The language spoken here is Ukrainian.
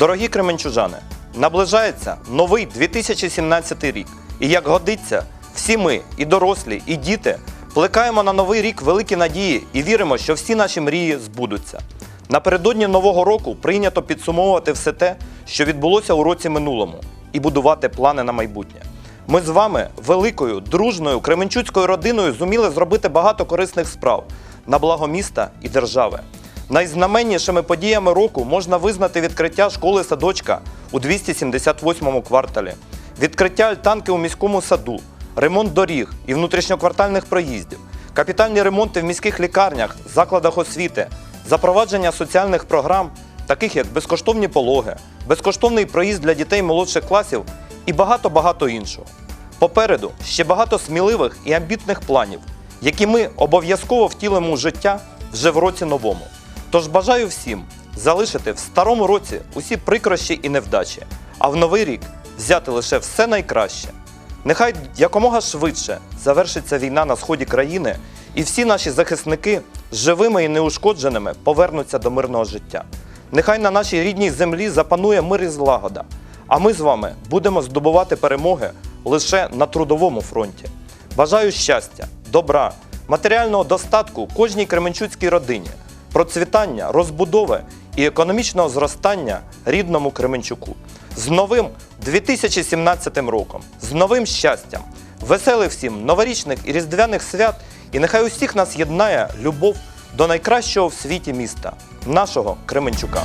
Дорогі кременчужани, наближається новий 2017 рік. І як годиться, всі ми, і дорослі, і діти, плекаємо на новий рік великі надії і віримо, що всі наші мрії збудуться. Напередодні нового року прийнято підсумовувати все те, що відбулося у році минулому, і будувати плани на майбутнє. Ми з вами, великою, дружною кременчуцькою родиною, зуміли зробити багато корисних справ на благо міста і держави. Найзнаменнішими подіями року можна визнати відкриття школи садочка у 278 кварталі, відкриття альтанки у міському саду, ремонт доріг і внутрішньоквартальних проїздів, капітальні ремонти в міських лікарнях, закладах освіти, запровадження соціальних програм, таких як безкоштовні пологи, безкоштовний проїзд для дітей молодших класів і багато-багато іншого. Попереду ще багато сміливих і амбітних планів, які ми обов'язково втілимо у життя вже в році новому. Тож бажаю всім залишити в старому році усі прикрощі і невдачі, а в новий рік взяти лише все найкраще. Нехай якомога швидше завершиться війна на сході країни, і всі наші захисники живими і неушкодженими повернуться до мирного життя. Нехай на нашій рідній землі запанує мир і злагода, а ми з вами будемо здобувати перемоги лише на трудовому фронті. Бажаю щастя, добра, матеріального достатку кожній кременчуцькій родині, процвітання, розбудови і економічного зростання рідному Кременчуку. З новим 2017 роком, з новим щастям, веселих всім новорічних і різдвяних свят, і нехай усіх нас єднає любов до найкращого в світі міста, нашого Кременчука.